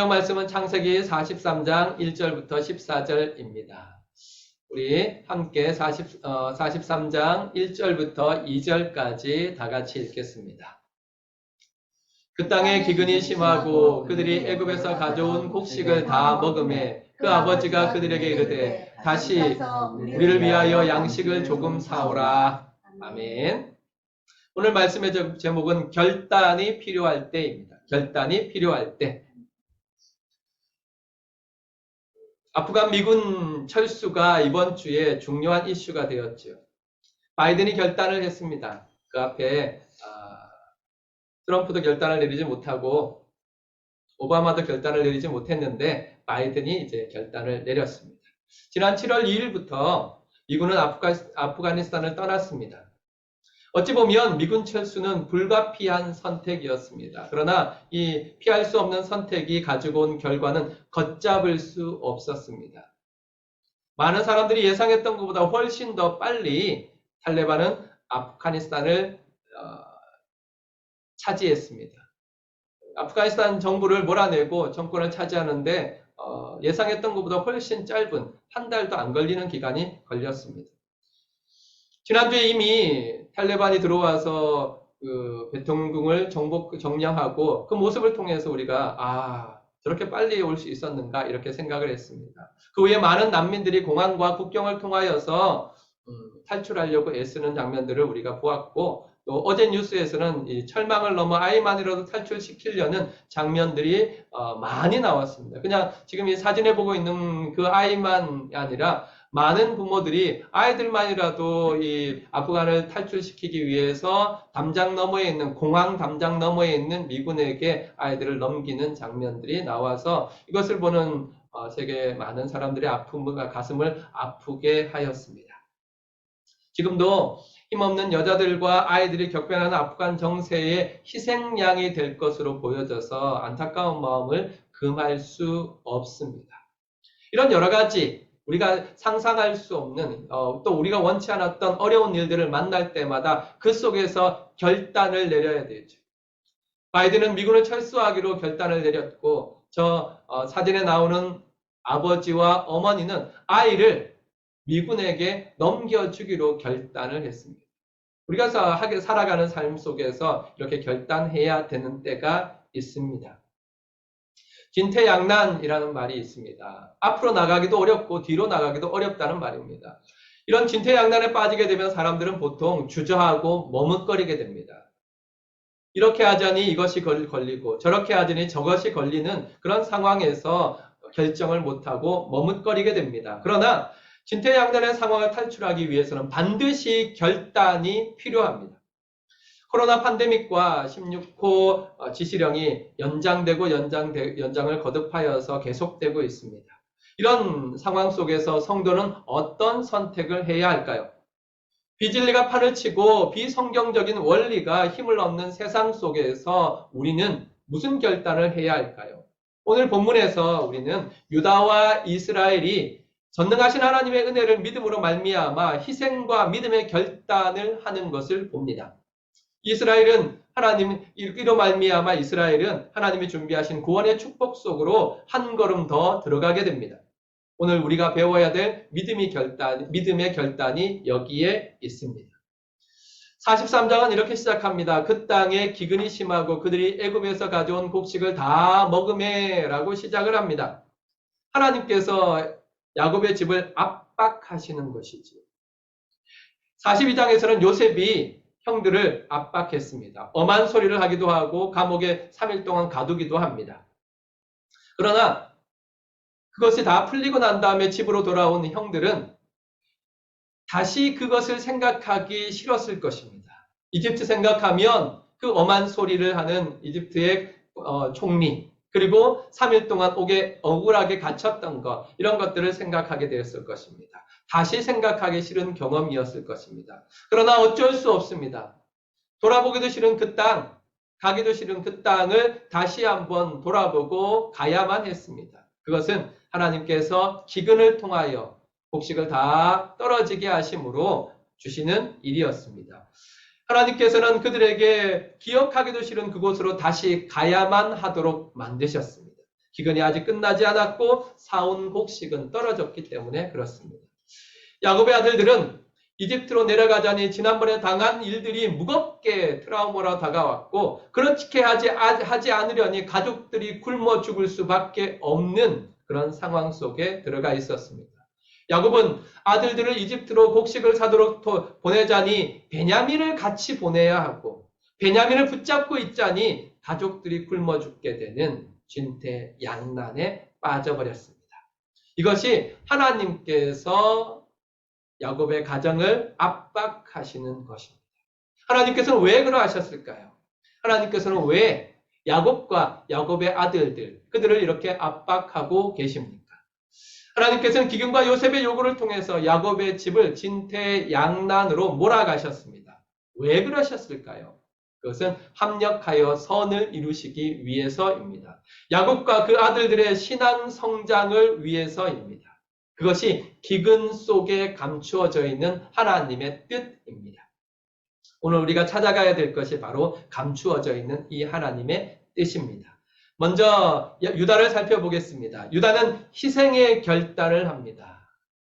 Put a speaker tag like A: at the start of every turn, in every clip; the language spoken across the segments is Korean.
A: 성경 말씀은 창세기 43장 1절부터 14절입니다. 우리 함께 40, 어, 43장 1절부터 2절까지 다 같이 읽겠습니다. 그 땅에 기근이 심하고 그들이 애굽에서 가져온 곡식을 다 먹음에 그 아버지가 그들에게 이르되 다시 우리를 위하여 양식을 조금 사오라. 아멘. 오늘 말씀의 제- 제목은 결단이 필요할 때입니다. 결단이 필요할 때. 아프간 미군 철수가 이번 주에 중요한 이슈가 되었죠. 바이든이 결단을 했습니다. 그 앞에 아, 트럼프도 결단을 내리지 못하고 오바마도 결단을 내리지 못했는데 바이든이 이제 결단을 내렸습니다. 지난 7월 2일부터 미군은 아프가, 아프가니스탄을 떠났습니다. 어찌 보면 미군 철수는 불가피한 선택이었습니다. 그러나 이 피할 수 없는 선택이 가지고 온 결과는 걷잡을 수 없었습니다. 많은 사람들이 예상했던 것보다 훨씬 더 빨리 탈레반은 아프가니스탄을 어, 차지했습니다. 아프가니스탄 정부를 몰아내고 정권을 차지하는데 어, 예상했던 것보다 훨씬 짧은 한 달도 안 걸리는 기간이 걸렸습니다. 지난주에 이미 탈레반이 들어와서 그 베통궁을 정복 정량하고 그 모습을 통해서 우리가 아 저렇게 빨리 올 수 있었는가 이렇게 생각을 했습니다. 그 후에 많은 난민들이 공항과 국경을 통하여서 음, 탈출하려고 애쓰는 장면들을 우리가 보았고 또 어제 뉴스에서는 이 철망을 넘어 아이만이라도 탈출시키려는 장면들이 어, 많이 나왔습니다. 그냥 지금 이 사진에 보고 있는 그 아이만이 아니라 많은 부모들이 아이들만이라도 이 아프간을 탈출시키기 위해서 담장 너머에 있는 공항 담장 너머에 있는 미군에게 아이들을 넘기는 장면들이 나와서 이것을 보는 어, 세계 많은 사람들의 아픔과 가슴을 아프게 하였습니다. 지금도 힘없는 여자들과 아이들이 격변하는 아프간 정세의 희생양이 될 것으로 보여져서 안타까운 마음을 금할 수 없습니다. 이런 여러 가지 우리가 상상할 수 없는 어, 또 우리가 원치 않았던 어려운 일들을 만날 때마다 그 속에서 결단을 내려야 되죠. 바이든은 미군을 철수하기로 결단을 내렸고 저 어, 사진에 나오는 아버지와 어머니는 아이를 미군에게 넘겨주기로 결단을 했습니다. 우리가 살아가는 삶 속에서 이렇게 결단해야 되는 때가 있습니다. 진퇴양난이라는 말이 있습니다. 앞으로 나가기도 어렵고 뒤로 나가기도 어렵다는 말입니다. 이런 진퇴양난에 빠지게 되면 사람들은 보통 주저하고 머뭇거리게 됩니다. 이렇게 하자니 이것이 걸리고 저렇게 하자니 저것이 걸리는 그런 상황에서 결정을 못하고 머뭇거리게 됩니다. 그러나 진퇴양난의 상황을 탈출하기 위해서는 반드시 결단이 필요합니다. 코로나 팬데믹과 16호 지시령이 연장되고 연장되, 연장을 거듭하여서 계속되고 있습니다. 이런 상황 속에서 성도는 어떤 선택을 해야 할까요? 비진리가 판을 치고 비성경적인 원리가 힘을 얻는 세상 속에서 우리는 무슨 결단을 해야 할까요? 오늘 본문에서 우리는 유다와 이스라엘이 전능하신 하나님의 은혜를 믿음으로 말미암아 희생과 믿음의 결단을 하는 것을 봅니다. 이스라엘은 하나님 이로 말미암아 이스라엘은 하나님이 준비하신 구원의 축복 속으로 한 걸음 더 들어가게 됩니다. 오늘 우리가 배워야 될 믿음의 결단, 믿음의 결단이 여기에 있습니다. 43장은 이렇게 시작합니다. 그 땅에 기근이 심하고 그들이 애굽에서 가져온 곡식을 다 먹음에라고 시작을 합니다. 하나님께서 야곱의 집을 압박하시는 것이지. 42장에서는 요셉이 형들을 압박했습니다. 엄한 소리를 하기도 하고 감옥에 3일 동안 가두기도 합니다. 그러나 그것이 다 풀리고 난 다음에 집으로 돌아온 형들은 다시 그것을 생각하기 싫었을 것입니다. 이집트 생각하면 그 엄한 소리를 하는 이집트의 어, 총리 그리고 3일 동안 옥에 억울하게 갇혔던 것 이런 것들을 생각하게 되었을 것입니다. 다시 생각하기 싫은 경험이었을 것입니다. 그러나 어쩔 수 없습니다. 돌아보기도 싫은 그 땅, 가기도 싫은 그 땅을 다시 한번 돌아보고 가야만 했습니다. 그것은 하나님께서 기근을 통하여 곡식을 다 떨어지게 하심으로 주시는 일이었습니다. 하나님께서는 그들에게 기억하기도 싫은 그곳으로 다시 가야만 하도록 만드셨습니다. 기근이 아직 끝나지 않았고 사온 곡식은 떨어졌기 때문에 그렇습니다. 야곱의 아들들은 이집트로 내려가자니 지난번에 당한 일들이 무겁게 트라우마로 다가왔고 그렇게 하지, 하지 않으려니 가족들이 굶어 죽을 수밖에 없는 그런 상황 속에 들어가 있었습니다. 야곱은 아들들을 이집트로 곡식을 사도록 보내자니 베냐민을 같이 보내야 하고 베냐민을 붙잡고 있자니 가족들이 굶어 죽게 되는 진퇴 양난에 빠져버렸습니다. 이것이 하나님께서 야곱의 가정을 압박하시는 것입니다. 하나님께서는 왜 그러하셨을까요? 하나님께서는 왜 야곱과 야곱의 아들들 그들을 이렇게 압박하고 계십니까? 하나님께서는 기근과 요셉의 요구를 통해서 야곱의 집을 진퇴양난으로 몰아가셨습니다. 왜 그러셨을까요? 그것은 합력하여 선을 이루시기 위해서입니다. 야곱과 그 아들들의 신앙 성장을 위해서입니다. 그것이 기근 속에 감추어져 있는 하나님의 뜻입니다. 오늘 우리가 찾아가야 될 것이 바로 감추어져 있는 이 하나님의 뜻입니다. 먼저 유다를 살펴보겠습니다. 유다는 희생의 결단을 합니다.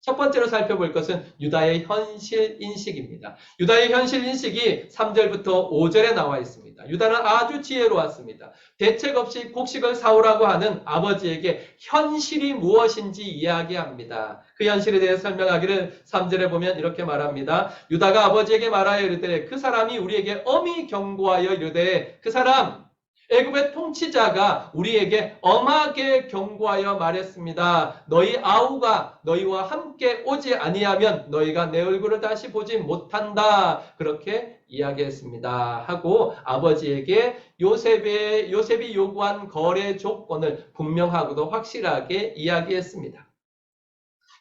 A: 첫 번째로 살펴볼 것은 유다의 현실 인식입니다. 유다의 현실 인식이 3절부터 5절에 나와 있습니다. 유다는 아주 지혜로웠습니다. 대책 없이 곡식을 사오라고 하는 아버지에게 현실이 무엇인지 이야기합니다. 그 현실에 대해 설명하기를 3절에 보면 이렇게 말합니다. 유다가 아버지에게 말하여 이르되 그 사람이 우리에게 엄히 경고하여 이르되 그 사람 애굽의 통치자가 우리에게 엄하게 경고하여 말했습니다. 너희 아우가 너희와 함께 오지 아니하면 너희가 내 얼굴을 다시 보지 못한다. 그렇게 이야기했습니다. 하고 아버지에게 요셉의 요셉이 요구한 거래 조건을 분명하고도 확실하게 이야기했습니다.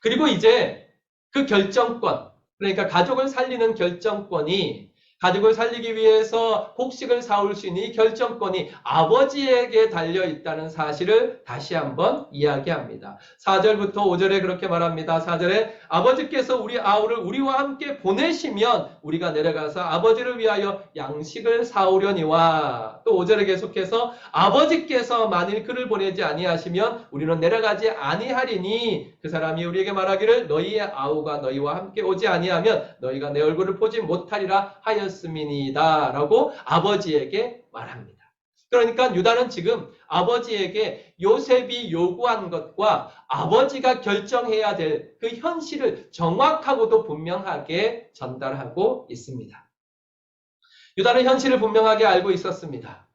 A: 그리고 이제 그 결정권, 그러니까 가족을 살리는 결정권이 가족을 살리기 위해서 곡식을 사올 수 있는 이 결정권이 아버지에게 달려 있다는 사실을 다시 한번 이야기합니다. 4절부터 5절에 그렇게 말합니다. 4절에 아버지께서 우리 아우를 우리와 함께 보내시면 우리가 내려가서 아버지를 위하여 양식을 사오려니와 또 5절에 계속해서 아버지께서 만일 그를 보내지 아니하시면 우리는 내려가지 아니하리니 그 사람이 우리에게 말하기를 너희의 아우가 너희와 함께 오지 아니하면 너희가 내 얼굴을 보지 못하리라 하였음이니이다 라고 아버지에게 말합니다. 그러니까 유다는 지금 아버지에게 요셉이 요구한 것과 아버지가 결정해야 될 그 현실을 정확하고도 분명하게 전달하고 있습니다. 유다는 현실을 분명하게 알고 있었습니다.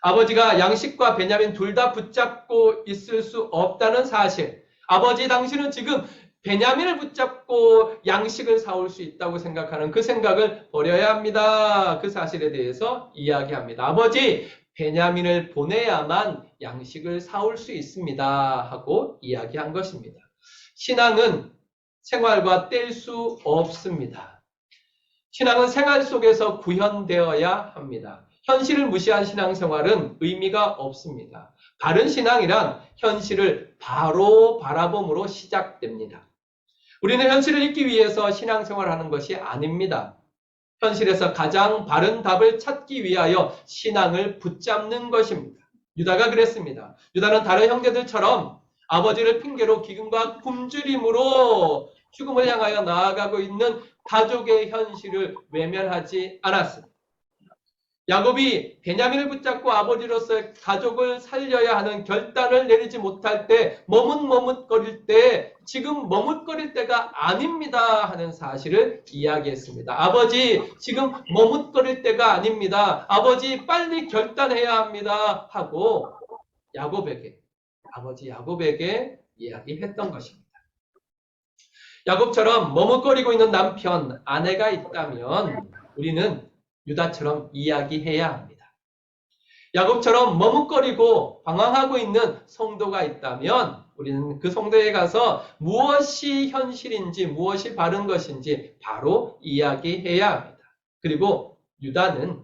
A: 아버지가 양식과 베냐민 둘 다 붙잡고 있을 수 없다는 사실. 아버지 당신은 지금 베냐민을 붙잡고 양식을 사올 수 있다고 생각하는 그 생각을 버려야 합니다. 그 사실에 대해서 이야기합니다. 아버지, 베냐민을 보내야만 양식을 사올 수 있습니다. 하고 이야기한 것입니다. 신앙은 생활과 뗄 수 없습니다. 신앙은 생활 속에서 구현되어야 합니다. 현실을 무시한 신앙생활은 의미가 없습니다. 바른 신앙이란 현실을 바로 바라봄으로 시작됩니다. 우리는 현실을 잊기 위해서 신앙생활을 하는 것이 아닙니다. 현실에서 가장 바른 답을 찾기 위하여 신앙을 붙잡는 것입니다. 유다가 그랬습니다. 유다는 다른 형제들처럼 아버지를 핑계로 기근과 굶주림으로 죽음을 향하여 나아가고 있는 가족의 현실을 외면하지 않았습니다. 야곱이 베냐민을 붙잡고 아버지로서 가족을 살려야 하는 결단을 내리지 못할 때 머뭇머뭇거릴 때 지금 머뭇거릴 때가 아닙니다 하는 사실을 이야기했습니다. 아버지 지금 머뭇거릴 때가 아닙니다. 아버지 빨리 결단해야 합니다 하고 야곱에게 아버지 야곱에게 이야기했던 것입니다. 야곱처럼 머뭇거리고 있는 남편 아내가 있다면 우리는 유다처럼 이야기해야 합니다. 야곱처럼 머뭇거리고 방황하고 있는 성도가 있다면 우리는 그 성도에 가서 무엇이 현실인지 무엇이 바른 것인지 바로 이야기해야 합니다. 그리고 유다는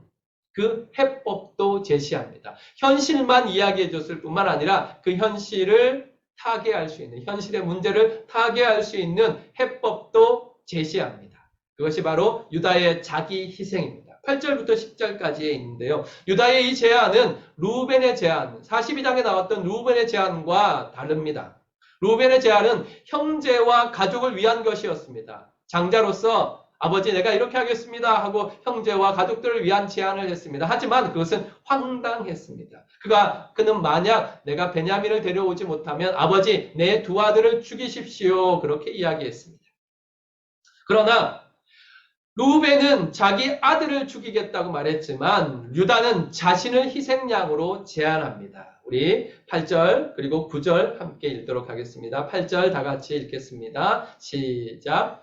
A: 그 해법도 제시합니다. 현실만 이야기해 줬을 뿐만 아니라 그 현실을 타개할 수 있는 현실의 문제를 타개할 수 있는 해법도 제시합니다. 그것이 바로 유다의 자기 희생입니다. 8절부터 10절까지에 있는데요. 유다의 이 제안은 루벤의 제안, 42장에 나왔던 루벤의 제안과 다릅니다. 루벤의 제안은 형제와 가족을 위한 것이었습니다. 장자로서 아버지 내가 이렇게 하겠습니다 하고 형제와 가족들을 위한 제안을 했습니다. 하지만 그것은 황당했습니다. 그가 그는 만약 내가 베냐민을 데려오지 못하면 아버지 내 두 아들을 죽이십시오 그렇게 이야기했습니다. 그러나 루벤은 자기 아들을 죽이겠다고 말했지만 유다는 자신을 희생양으로 제안합니다. 우리 8절 그리고 9절 함께 읽도록 하겠습니다. 8절 다 같이 읽겠습니다. 시작.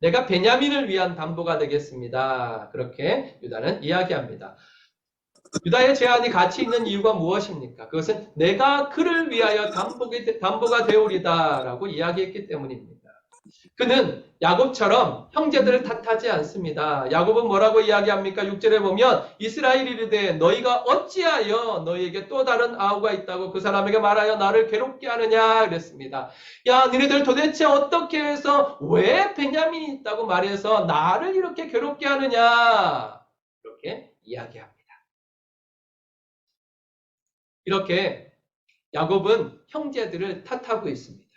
A: 내가 베냐민을 위한 담보가 되겠습니다. 그렇게 유다는 이야기합니다. 유다의 제안이 가치 있는 이유가 무엇입니까? 그것은 내가 그를 위하여 담보가 되오리다라고 이야기했기 때문입니다. 그는 야곱처럼 형제들을 탓하지 않습니다. 야곱은 뭐라고 이야기합니까? 6절에 보면 이스라엘이 이르되 너희가 어찌하여 너희에게 또 다른 아우가 있다고 그 사람에게 말하여 나를 괴롭게 하느냐 그랬습니다. 야 너희들 도대체 어떻게 해서 왜 베냐민이 있다고 말해서 나를 이렇게 괴롭게 하느냐 이렇게 이야기합니다. 이렇게 야곱은 형제들을 탓하고 있습니다.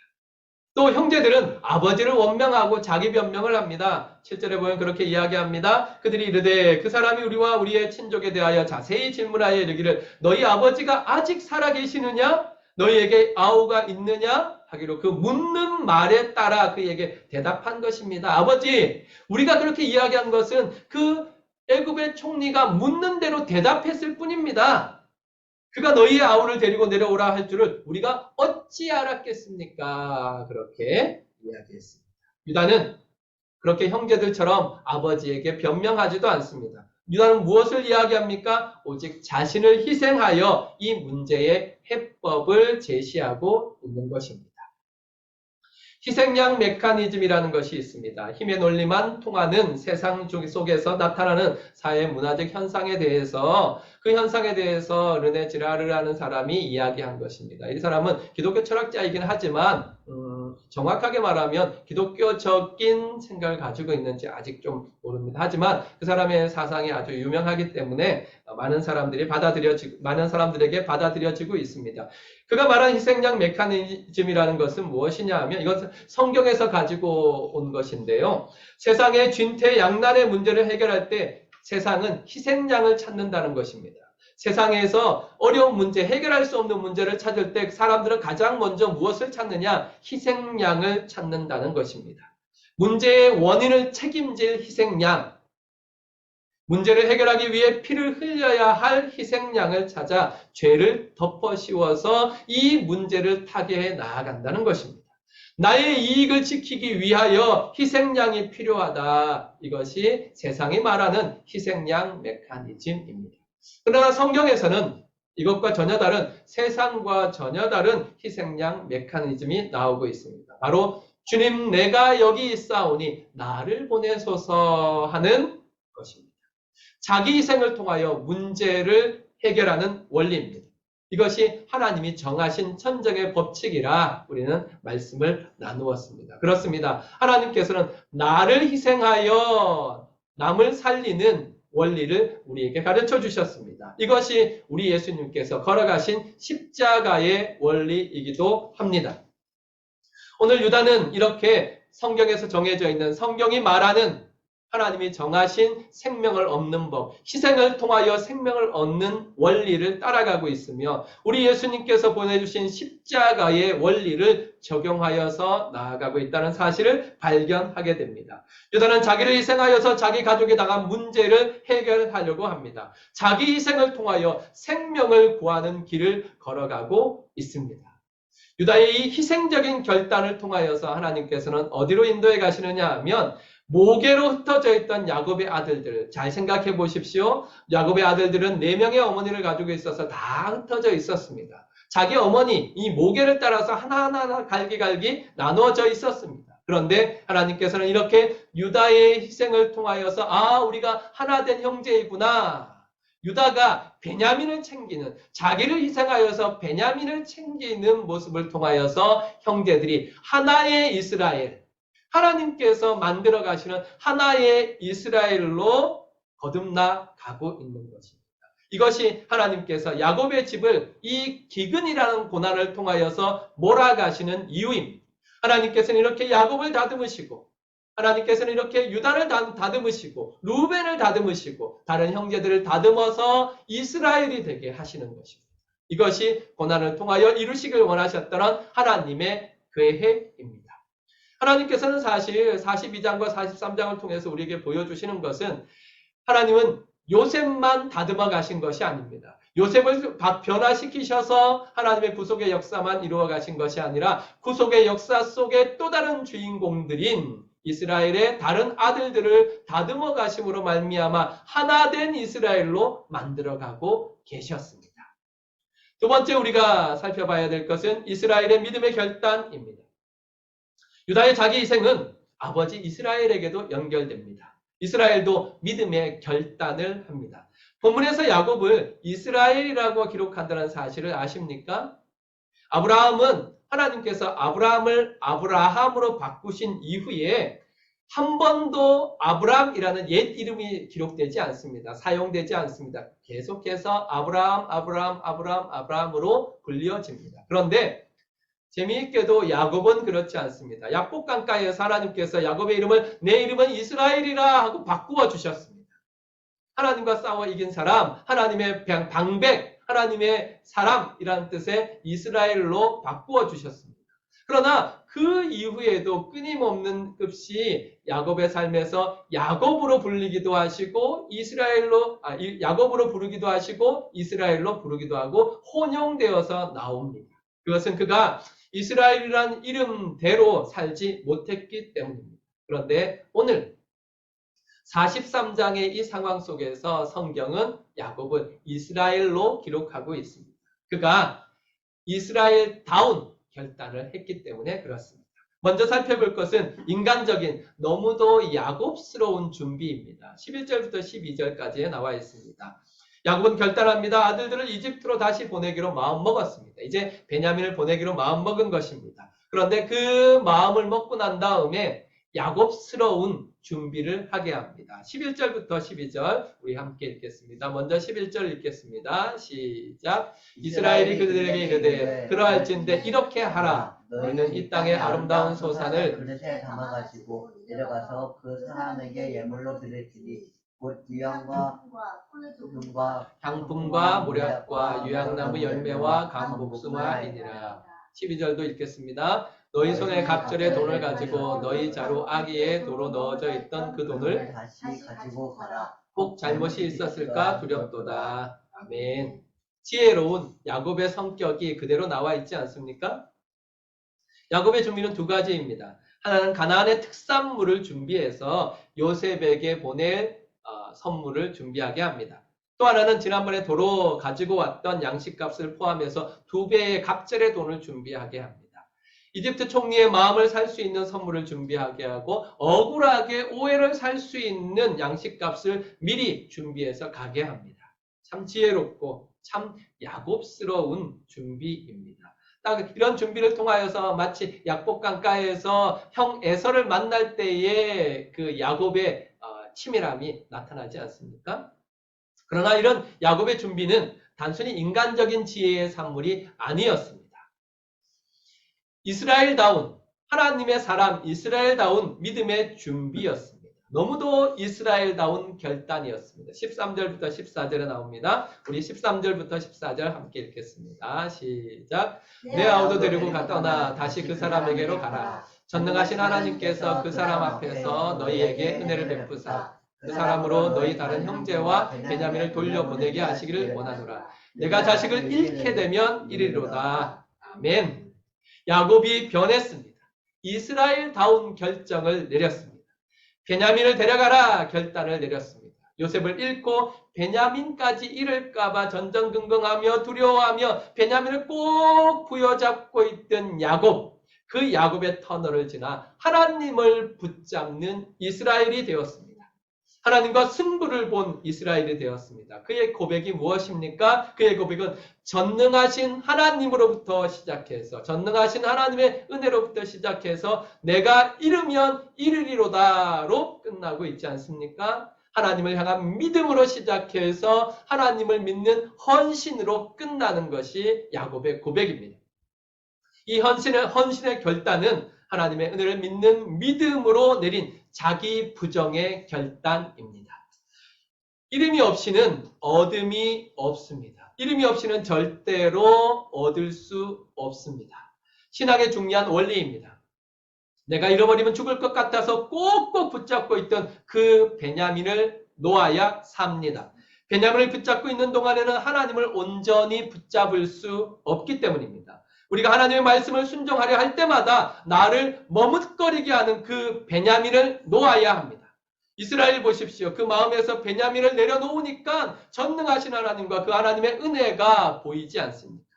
A: 또 형제들은 아버지를 원명하고 자기 변명을 합니다. 7절에 보면 그렇게 이야기합니다. 그들이 이르되 그 사람이 우리와 우리의 친족에 대하여 자세히 질문하여 이르기를 너희 아버지가 아직 살아계시느냐? 너희에게 아우가 있느냐? 하기로 그 묻는 말에 따라 그에게 대답한 것입니다. 아버지, 우리가 그렇게 이야기한 것은 그 애굽의 총리가 묻는 대로 대답했을 뿐입니다. 그가 너희의 아우를 데리고 내려오라 할 줄을 우리가 어찌 알았겠습니까? 그렇게 이야기했습니다. 유다는 그렇게 형제들처럼 아버지에게 변명하지도 않습니다. 유다는 무엇을 이야기합니까? 오직 자신을 희생하여 이 문제의 해법을 제시하고 있는 것입니다. 희생양 메커니즘이라는 것이 있습니다. 힘의 논리만 통하는 세상 속에서 나타나는 사회 문화적 현상에 대해서 그 현상에 대해서 르네 지라르라는 사람이 이야기한 것입니다. 이 사람은 기독교 철학자이긴 하지만 음, 정확하게 말하면 기독교적인 생각을 가지고 있는지 아직 좀 모릅니다. 하지만 그 사람의 사상이 아주 유명하기 때문에 많은 사람들이 받아들여지고 많은 사람들에게 받아들여지고 있습니다. 그가 말한 희생양 메커니즘이라는 것은 무엇이냐 하면 이것은 성경에서 가지고 온 것인데요. 세상의 쥔태 양난의 문제를 해결할 때 세상은 희생양을 찾는다는 것입니다. 세상에서 어려운 문제, 해결할 수 없는 문제를 찾을 때 사람들은 가장 먼저 무엇을 찾느냐? 희생양을 찾는다는 것입니다. 문제의 원인을 책임질 희생양, 문제를 해결하기 위해 피를 흘려야 할 희생양을 찾아 죄를 덮어 씌워서 이 문제를 타개해 나아간다는 것입니다. 나의 이익을 지키기 위하여 희생양이 필요하다. 이것이 세상이 말하는 희생양 메커니즘입니다. 그러나 성경에서는 이것과 전혀 다른 세상과 전혀 다른 희생양 메커니즘이 나오고 있습니다. 바로 주님 내가 여기 있사오니 나를 보내소서 하는 것입니다. 자기 희생을 통하여 문제를 해결하는 원리입니다. 이것이 하나님이 정하신 천정의 법칙이라 우리는 말씀을 나누었습니다. 그렇습니다. 하나님께서는 나를 희생하여 남을 살리는 원리를 우리에게 가르쳐 주셨습니다. 이것이 우리 예수님께서 걸어가신 십자가의 원리이기도 합니다. 오늘 유다는 이렇게 성경에서 정해져 있는 성경이 말하는 하나님이 정하신 생명을 얻는 법, 희생을 통하여 생명을 얻는 원리를 따라가고 있으며 우리 예수님께서 보내주신 십자가의 원리를 적용하여서 나아가고 있다는 사실을 발견하게 됩니다. 유다는 자기를 희생하여서 자기 가족에 당한 문제를 해결하려고 합니다. 자기 희생을 통하여 생명을 구하는 길을 걸어가고 있습니다. 유다의 이 희생적인 결단을 통하여서 하나님께서는 어디로 인도해 가시느냐 하면 모계로 흩어져 있던 야곱의 아들들 잘 생각해 보십시오. 야곱의 아들들은 네 명의 어머니를 가지고 있어서 다 흩어져 있었습니다. 자기 어머니 이 모계를 따라서 하나하나 갈기갈기 나누어져 있었습니다. 그런데 하나님께서는 이렇게 유다의 희생을 통하여서 아 우리가 하나 된 형제이구나. 유다가 베냐민을 챙기는 자기를 희생하여서 베냐민을 챙기는 모습을 통하여서 형제들이 하나의 이스라엘 하나님께서 만들어 가시는 하나의 이스라엘로 거듭나 가고 있는 것입니다. 이것이 하나님께서 야곱의 집을 이 기근이라는 고난을 통하여서 몰아가시는 이유입니다. 하나님께서는 이렇게 야곱을 다듬으시고 하나님께서는 이렇게 유다를 다- 다듬으시고 루벤을 다듬으시고 다른 형제들을 다듬어서 이스라엘이 되게 하시는 것입니다. 이것이 고난을 통하여 이루시길 원하셨던 하나님의 계획입니다. 하나님께서는 사실 42장과 43장을 통해서 우리에게 보여주시는 것은 하나님은 요셉만 다듬어 가신 것이 아닙니다. 요셉을 바- 변화시키셔서 하나님의 구속의 역사만 이루어 가신 것이 아니라 구속의 역사 속에 또 다른 주인공들인 이스라엘의 다른 아들들을 다듬어 가심으로 말미암아 하나 된 이스라엘로 만들어 가고 계셨습니다. 두 번째 우리가 살펴봐야 될 것은 이스라엘의 믿음의 결단입니다. 유다의 자기 희생은 아버지 이스라엘에게도 연결됩니다. 이스라엘도 믿음의 결단을 합니다. 본문에서 야곱을 이스라엘이라고 기록한다는 사실을 아십니까? 아브라함은 하나님께서 아브라함을 아브라함으로 바꾸신 이후에 한 번도 아브라함이라는 옛 이름이 기록되지 않습니다. 사용되지 않습니다. 계속해서 아브라함, 아브라함, 아브라함, 아브라함으로 불려집니다. 그런데 재미있게도 야곱은 그렇지 않습니다. 야곱 강가에서 하나님께서 야곱의 이름을 내 이름은 이스라엘이라 하고 바꾸어 주셨습니다. 하나님과 싸워 이긴 사람, 하나님의 방- 방백, 하나님의 사람이라는 뜻의 이스라엘로 바꾸어 주셨습니다. 그러나 그 이후에도 끊임없는 급시 야곱의 삶에서 야곱으로 불리기도 하시고 이스라엘로 아, 이- 야곱으로 부르기도 하시고 이스라엘로 부르기도 하고 혼용되어서 나옵니다. 그것은 그가 이스라엘이란 이름대로 살지 못했기 때문입니다. 그런데 오늘 43장의 이 상황 속에서 성경은 야곱을 이스라엘로 기록하고 있습니다. 그가 이스라엘 다운 결단을 했기 때문에 그렇습니다. 먼저 살펴볼 것은 인간적인 너무도 야곱스러운 준비입니다. 11절부터 12절까지에 나와 있습니다. 야곱은 결단합니다. 아들들을 이집트로 다시 보내기로 마음먹었습니다. 이제 베냐민을 보내기로 마음먹은 것입니다. 그런데 그 마음을 먹고 난 다음에 야곱스러운 준비를 하게 합니다. 11절부터 12절 우리 함께 읽겠습니다. 먼저 11절 읽겠습니다. 시작. 이스라엘이 그들에게 이르되 그러할진대 이렇게 하라. 너희는 이 땅의 아름다운 소산을
B: 그릇에 담아가지고 내려가서 그 사람에게 예물로 드릴지니 곧 유향과 소금과
A: 향품과 모략과 유향나무 열매와 감복숭아이니라. 12절도 읽겠습니다. 너희 손에 갑절의 돈을 가지고 너희 자루 아기에 도로 넣어져 있던 그 돈을
B: 다시 가지고 가라.
A: 혹 잘못이 있었을까 두렵도다. 아멘. 지혜로운 야곱의 성격이 그대로 나와 있지 않습니까? 야곱의 준비는 두 가지입니다. 하나는 가나안의 특산물을 준비해서 요셉에게 보낼 어, 선물을 준비하게 합니다. 또 하나는 지난번에 도로 가지고 왔던 양식값을 포함해서 두 배의 갑절의 돈을 준비하게 합니다. 이집트 총리의 마음을 살 수 있는 선물을 준비하게 하고 억울하게 오해를 살 수 있는 양식값을 미리 준비해서 가게 합니다. 참 지혜롭고 참 야곱스러운 준비입니다. 딱 이런 준비를 통하여서 마치 약복 강가에서 형 에서를 만날 때의 그 야곱의 어, 치밀함이 나타나지 않습니까? 그러나 이런 야곱의 준비는 단순히 인간적인 지혜의 산물이 아니었습니다. 이스라엘다운 하나님의 사람 이스라엘다운 믿음의 준비였습니다. 너무도 이스라엘다운 결단이었습니다. 13절부터 14절에 나옵니다. 우리 13절부터 14절 함께 읽겠습니다. 시작. 내 아우도 데리고 갔다나 다시 그 사람에게로 가라. 전능하신 하나님께서 그 사람 앞에서 너희에게 은혜를 베푸사 그 사람으로 너희 다른 형제와 베냐민을 돌려보내게 하시기를 원하노라. 내가 자식을 잃게 되면 이리로다. 아멘. 야곱이 변했습니다. 이스라엘다운 결정을 내렸습니다. 베냐민을 데려가라 결단을 내렸습니다. 요셉을 잃고 베냐민까지 잃을까봐 전전긍긍하며 두려워하며 베냐민을 꼭 부여잡고 있던 야곱, 그 야곱의 터널을 지나 하나님을 붙잡는 이스라엘이 되었습니다. 하나님과 승부를 본 이스라엘이 되었습니다. 그의 고백이 무엇입니까? 그의 고백은 전능하신 하나님으로부터 시작해서 전능하신 하나님의 은혜로부터 시작해서 내가 잃으면 잃으리로다로 끝나고 있지 않습니까? 하나님을 향한 믿음으로 시작해서 하나님을 믿는 헌신으로 끝나는 것이 야곱의 고백입니다. 이 헌신의, 헌신의 결단은 하나님의 은혜를 믿는 믿음으로 내린 자기 부정의 결단입니다. 이름이 없이는 얻음이 없습니다. 이름이 없이는 절대로 얻을 수 없습니다. 신앙의 중요한 원리입니다. 내가 잃어버리면 죽을 것 같아서 꼭꼭 붙잡고 있던 그 베냐민을 놓아야 삽니다. 베냐민을 붙잡고 있는 동안에는 하나님을 온전히 붙잡을 수 없기 때문입니다. 우리가 하나님의 말씀을 순종하려 할 때마다 나를 머뭇거리게 하는 그 베냐민을 놓아야 합니다. 이스라엘 보십시오. 그 마음에서 베냐민을 내려놓으니까 전능하신 하나님과 그 하나님의 은혜가 보이지 않습니까?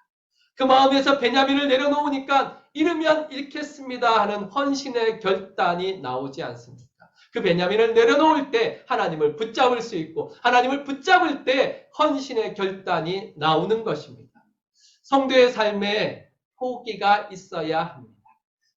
A: 그 마음에서 베냐민을 내려놓으니까 잃으면 잃겠습니다 하는 헌신의 결단이 나오지 않습니까? 그 베냐민을 내려놓을 때 하나님을 붙잡을 수 있고 하나님을 붙잡을 때 헌신의 결단이 나오는 것입니다. 성도의 삶에 포기가 있어야 합니다.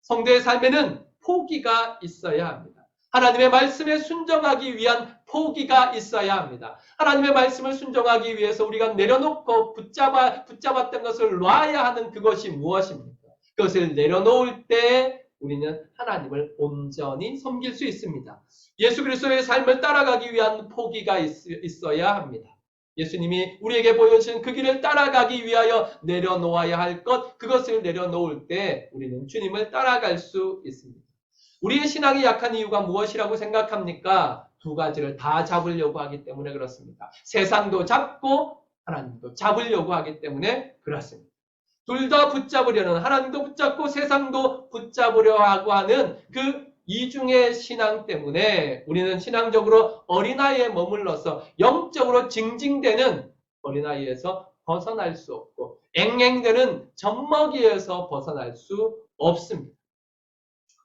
A: 성도의 삶에는 포기가 있어야 합니다. 하나님의 말씀에 순종하기 위한 포기가 있어야 합니다. 하나님의 말씀을 순종하기 위해서 우리가 내려놓고 붙잡아, 붙잡았던 것을 놔야 하는 그것이 무엇입니까? 그것을 내려놓을 때 우리는 하나님을 온전히 섬길 수 있습니다. 예수 그리스도의 삶을 따라가기 위한 포기가 있, 있어야 합니다. 예수님이 우리에게 보여주신 그 길을 따라가기 위하여 내려놓아야 할 것, 그것을 내려놓을 때 우리는 주님을 따라갈 수 있습니다. 우리의 신앙이 약한 이유가 무엇이라고 생각합니까? 두 가지를 다 잡으려고 하기 때문에 그렇습니다. 세상도 잡고 하나님도 잡으려고 하기 때문에 그렇습니다. 둘 다 붙잡으려는 하나님도 붙잡고 세상도 붙잡으려 하고 하는 그 이중의 신앙 때문에 우리는 신앙적으로 어린아이에 머물러서 영적으로 징징대는 어린아이에서 벗어날 수 없고 앵앵대는 젖먹이에서 벗어날 수 없습니다.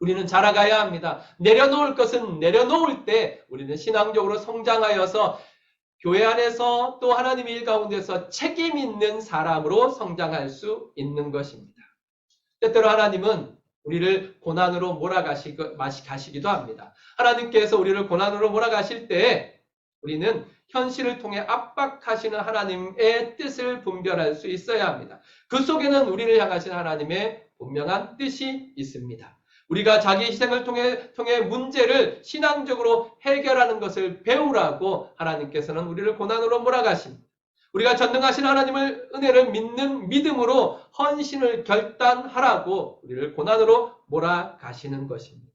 A: 우리는 자라가야 합니다. 내려놓을 것은 내려놓을 때 우리는 신앙적으로 성장하여서 교회 안에서 또 하나님의 일 가운데서 책임 있는 사람으로 성장할 수 있는 것입니다. 때때로 하나님은 우리를 고난으로 몰아가시기도 합니다. 하나님께서 우리를 고난으로 몰아가실 때 우리는 현실을 통해 압박하시는 하나님의 뜻을 분별할 수 있어야 합니다. 그 속에는 우리를 향하신 하나님의 분명한 뜻이 있습니다. 우리가 자기 희생을 통해, 통해 문제를 신앙적으로 해결하는 것을 배우라고 하나님께서는 우리를 고난으로 몰아가십니다. 우리가 전능하신 하나님을 은혜를 믿는 믿음으로 헌신을 결단하라고 우리를 고난으로 몰아가시는 것입니다.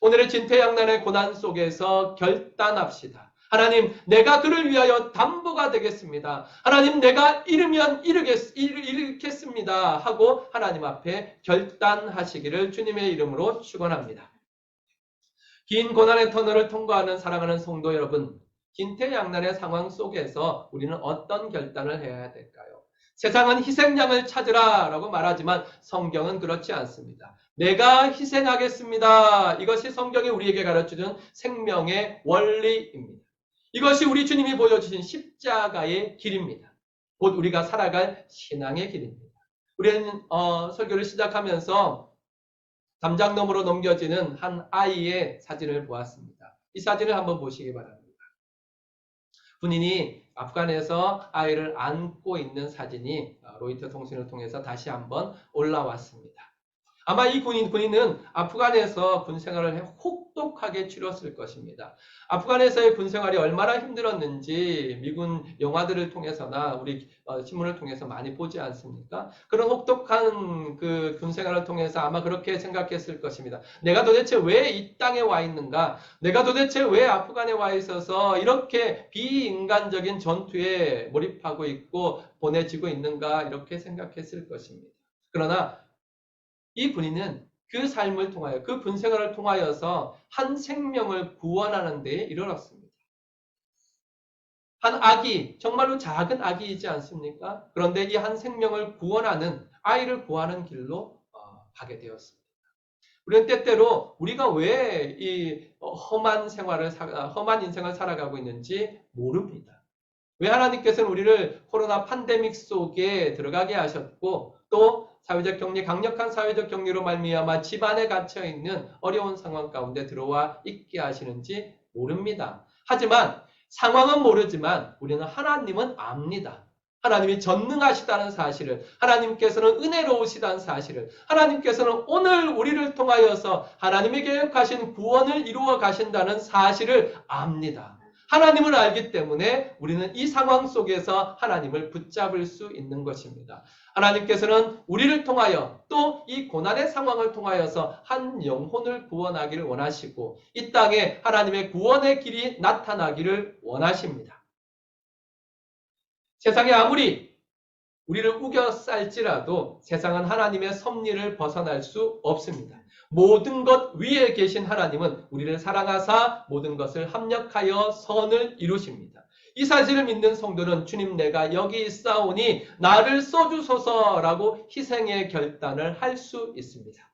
A: 오늘의 진퇴양난의 고난 속에서 결단합시다. 하나님, 내가 그를 위하여 담보가 되겠습니다. 하나님, 내가 잃으면 잃겠, 잃겠습니다. 하고 하나님 앞에 결단하시기를 주님의 이름으로 축원합니다. 긴 고난의 터널을 통과하는 사랑하는 성도 여러분, 진퇴양난의 상황 속에서 우리는 어떤 결단을 해야 될까요? 세상은 희생양을 찾으라 라고 말하지만 성경은 그렇지 않습니다. 내가 희생하겠습니다. 이것이 성경이 우리에게 가르쳐주는 생명의 원리입니다. 이것이 우리 주님이 보여주신 십자가의 길입니다. 곧 우리가 살아갈 신앙의 길입니다. 우리는 어, 설교를 시작하면서 담장너머로 넘겨지는 한 아이의 사진을 보았습니다. 이 사진을 한번 보시기 바랍니다. 군인이 아프간에서 아이를 안고 있는 사진이 로이터 통신을 통해서 다시 한번 올라왔습니다. 아마 이 군인, 군인은 아프간에서 군 생활을 혹독하게 치렀을 것입니다. 아프간에서의 군 생활이 얼마나 힘들었는지 미군 영화들을 통해서나 우리 신문을 통해서 많이 보지 않습니까? 그런 혹독한 그 군 생활을 통해서 아마 그렇게 생각했을 것입니다. 내가 도대체 왜 이 땅에 와 있는가? 내가 도대체 왜 아프간에 와 있어서 이렇게 비인간적인 전투에 몰입하고 있고 보내지고 있는가? 이렇게 생각했을 것입니다. 그러나 이 군인은 그 삶을 통하여 그 군생활을 통하여서 한 생명을 구원하는 데 이르렀습니다. 한 아기, 정말로 작은 아기이지 않습니까? 그런데 이 한 생명을 구원하는 아이를 구하는 길로 어, 가게 되었습니다. 우리는 때때로 우리가 왜 이 험한 생활을 험한 인생을 살아가고 있는지 모릅니다. 왜 하나님께서는 우리를 코로나 팬데믹 속에 들어가게 하셨고 또 사회적 격리 강력한 사회적 격리로 말미암아 집안에 갇혀 있는 어려운 상황 가운데 들어와 있게 하시는지 모릅니다. 하지만 상황은 모르지만 우리는 하나님은 압니다. 하나님이 전능하시다는 사실을, 하나님께서는 은혜로우시다는 사실을, 하나님께서는 오늘 우리를 통하여서 하나님의 계획하신 구원을 이루어 가신다는 사실을 압니다. 하나님을 알기 때문에 우리는 이 상황 속에서 하나님을 붙잡을 수 있는 것입니다. 하나님께서는 우리를 통하여 또 이 고난의 상황을 통하여서 한 영혼을 구원하기를 원하시고 이 땅에 하나님의 구원의 길이 나타나기를 원하십니다. 세상에 아무리 우리를 우겨 쌀지라도 세상은 하나님의 섭리를 벗어날 수 없습니다. 모든 것 위에 계신 하나님은 우리를 사랑하사 모든 것을 합력하여 선을 이루십니다. 이 사실을 믿는 성도는 주님 내가 여기 있사오니 나를 써주소서라고 희생의 결단을 할 수 있습니다.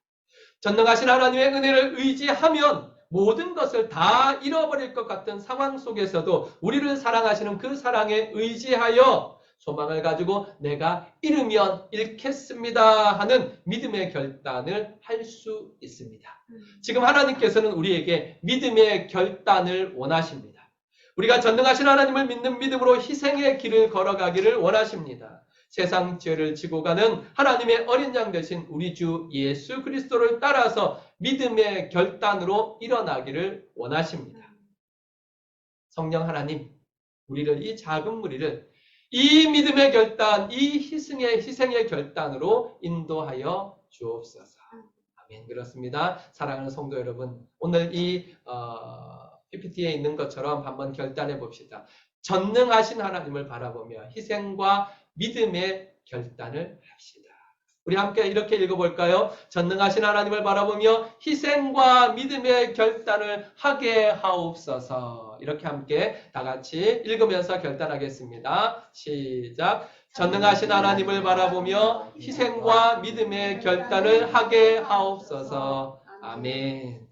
A: 전능하신 하나님의 은혜를 의지하면 모든 것을 다 잃어버릴 것 같은 상황 속에서도 우리를 사랑하시는 그 사랑에 의지하여 소망을 가지고 내가 잃으면 잃겠습니다 하는 믿음의 결단을 할 수 있습니다. 지금 하나님께서는 우리에게 믿음의 결단을 원하십니다. 우리가 전능하신 하나님을 믿는 믿음으로 희생의 길을 걸어가기를 원하십니다. 세상 죄를 지고 가는 하나님의 어린 양 대신 우리 주 예수 그리스도를 따라서 믿음의 결단으로 일어나기를 원하십니다. 성령 하나님, 우리를 이 작은 무리를 이 믿음의 결단, 이 희생의 희생의 결단으로 인도하여 주옵소서. 아멘. 그렇습니다. 사랑하는 성도 여러분, 오늘 이 어, PPT에 있는 것처럼 한번 결단해 봅시다. 전능하신 하나님을 바라보며 희생과 믿음의 결단을 합시다. 우리 함께 이렇게 읽어볼까요? 전능하신 하나님을 바라보며 희생과 믿음의 결단을 하게 하옵소서. 이렇게 함께 다 같이 읽으면서 결단하겠습니다. 시작. 전능하신 하나님을 바라보며 희생과 믿음의 결단을 하게 하옵소서. 아멘.